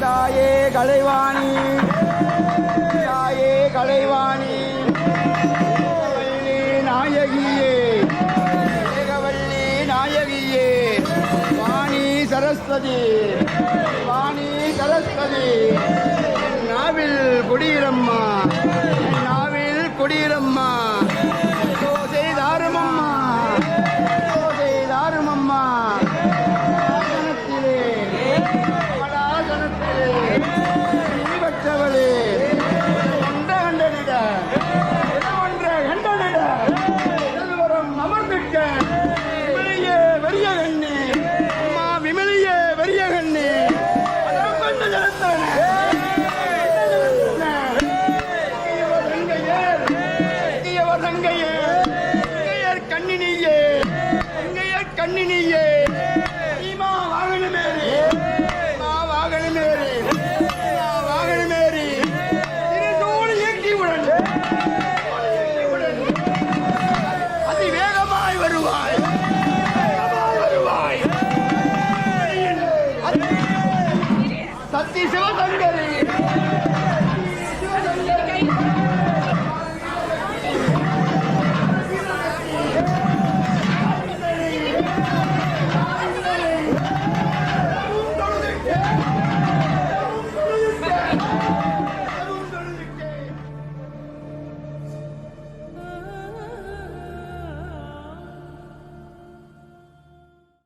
தாயே கலைவாணி. தாயே கலைவாணி. நாயகியே. ஏகவல்லி நாயகியே. வாணி சரஸ்வதி. வாணி சரஸ்வதி. நாவில் குடியிரம்மா நாவில் குடியிரம்மா கண்டனிட அமர்ந்திருக்க விமலியே வெறிய கண்ணே. அம்மா விமலியே வெறிய கண்ணே. அடம் சிவகங்கை சிவகங்கை